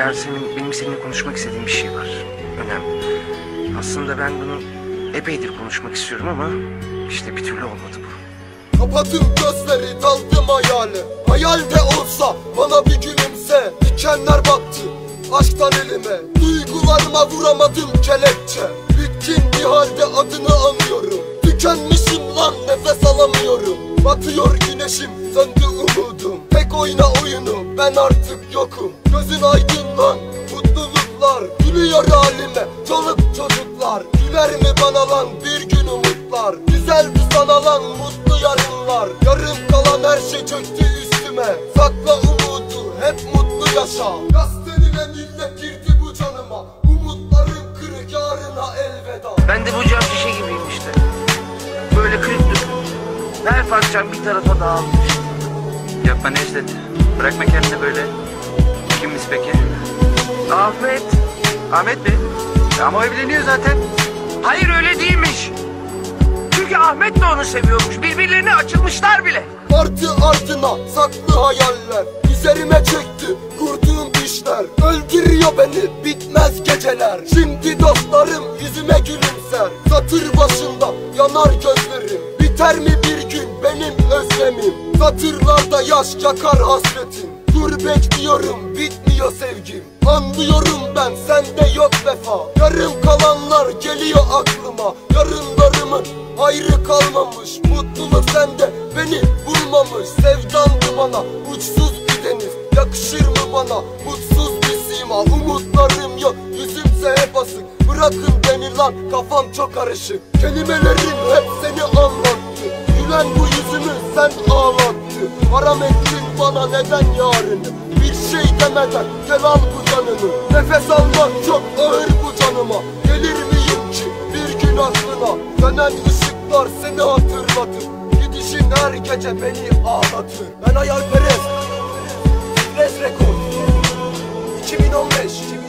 Yasemin benim seninle konuşmak istediğim bir şey var. Önemli. Aslında ben bunu epeydir konuşmak istiyorum ama işte bir türlü olmadı bu. Kapattım gözleri daldım hayale Hayalde olsa bana bir gülümse Dikenler battı aşktan elime Duygularıma vuramadım kelepçe Bitkin bir halde adını anıyorum Tükenmişim lan nefes alamıyorum Batıyor güneşim söndü oyna oyunu ben artık yokum. Gözün aydın lan mutluluklar. Gülüyor halime çoluk çocuklar. Güler mi bana lan bir gün umutlar. Güzeldi sana lan mutlu yarınlar. Yarım kalan her şey çöktü üstüme. Sakla umudu hep mutlu yaşa. Yaz tenine millet girdi bu canıma. Umutlarım kırık yarına elveda. Ben de bu cam şişe gibiyim işte. Böyle kırık dökük. Her parçam bir tarafa dağılmış. Yapma Necdet. Bırakma kendini böyle. Kimiz peki? Ahmet. Ahmet mi? Ya Ama o evleniyor zaten. Hayır öyle değilmiş. Çünkü Ahmet de onu seviyormuş. Birbirlerine açılmışlar bile. Artı ardına saklı hayaller Üzerime çekti kurduğum düşler Öldürüyor beni bitmez geceler Şimdi dostlarım yüzüme gülümser Satır başında yanar gözlerim Biter mi bir gün benim özlemim Satırlarda yaş yakar hasretim Dur bekliyorum bitmiyor sevgim. Anlıyorum ben sende yok vefa. Yarım kalanlar geliyor aklıma. Yarınlarımın ayrı kalmamış. Mutluluk sende beni bulmamış. Sevdandı bana uçsuz bir deniz. Yakışır mı bana? Mutsuz bir sima. Umutlarım yok yüzümse hep asık. Bırakın beni lan kafam çok karışık. Kelimelerim hep seni anlattı. Gülen bu yüzümü sen ağlattı Haram ettin bana neden yarını Bir şey demeden gel al bu canımı Nefes almak çok ağır bu canıma. Gelir miyim ki bir gün aklına? Dönen ışıklar seni hatırlatır. Gidişin her gece beni ağlatır. Ben hayalperest Stres rekor 2015